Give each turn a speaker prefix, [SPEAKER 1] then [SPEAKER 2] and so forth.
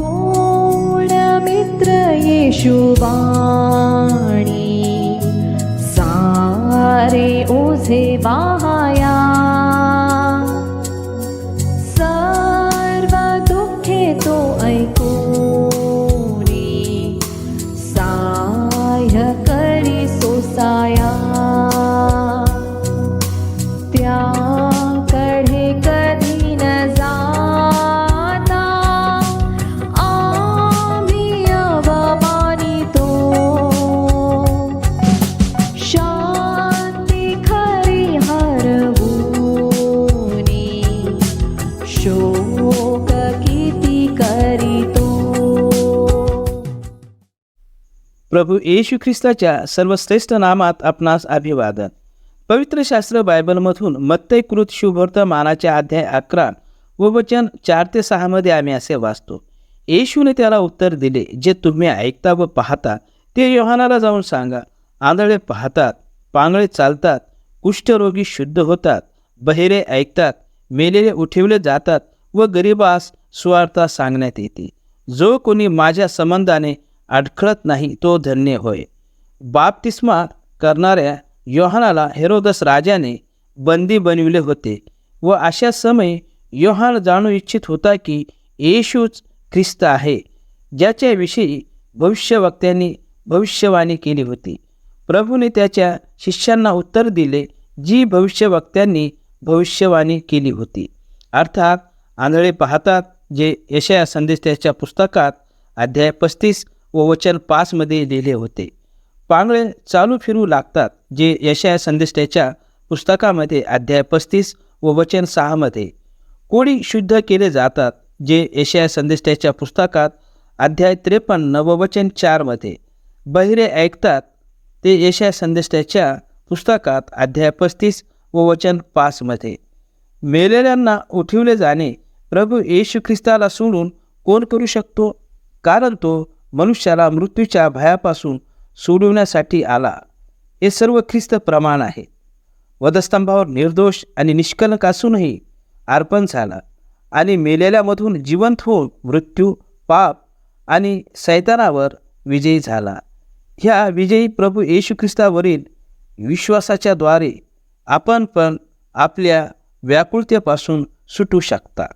[SPEAKER 1] कोण मित्र येशुवाणी सारे ओझे वाहाया सर्व दुःखे तो ऐकोनी। साह्य करी सोसाया
[SPEAKER 2] प्रभू येशू ख्रिस्ताच्या सर्वश्रेष्ठ नामात आपणास अभिवादन. पवित्र शास्त्र बायबलमधून मत्तयकृत शुभवर्तमानाच्या अध्याय अकरा व वचन चार ते सहामध्ये आम्ही असे वाचतो. येशूने त्याला उत्तर दिले जे तुम्ही ऐकता व पाहता ते योहानाला जाऊन सांगा. आंधळे पाहतात पांगळे चालतात कुष्ठरोगी शुद्ध होतात बहिरे ऐकतात मेलेले उठवले जातात व गरिबास स्वार्थ सांगण्यात येते. जो कोणी माझ्या संबंधाने अडखळत नाही तो धन्य होय. बाप्तिस्मा करणाऱ्या योहानाला हेरोदस राजाने बंदी बनविले होते व अशा समय योहान जाणू इच्छित होता की येशूच ख्रिस्त आहे ज्याच्याविषयी भविष्यवक्त्यांनी भविष्यवाणी केली होती. प्रभूने त्याच्या शिष्यांना उत्तर दिले जी भविष्यवक्त्यांनी भविष्यवाणी केली होती. अर्थात आंधळे पाहतात जे यशया संदेश त्याच्या पुस्तकात अध्याय पस्तीस व वचन पाचमध्ये लिहिले होते. पांगळे चालू फिरू लागतात जे यशया संदेश पुस्तकामध्ये अध्याय पस्तीस व वचन सहामध्ये. कोळी शुद्ध केले जातात जे यशया संदेश पुस्तकात अध्याय त्रेपन्न व वचन चारमध्ये. बहिरे ऐकतात ते यशया संदेश पुस्तकात अध्याय पस्तीस व वचन पाचमध्ये मेलेल्यांना उठवले जाणे प्रभू येशू ख्रिस्ताला सोडून कोण करू शकतो? कारण तो मनुष्याला मृत्यूच्या भयापासून सोडवण्यासाठी आला. हे सर्व ख्रिस्त प्रमाण आहे. वधस्तंभावर निर्दोष आणि निष्कलंक असूनही अर्पण झाला आणि मेलेल्यामधून जिवंत होऊन मृत्यू पाप आणि सैतानावर विजयी झाला. ह्या विजयी प्रभू येशू ख्रिस्तावरील विश्वासाच्या द्वारे आपण पण आपल्या व्याकुळतेपासून सुटू शकता.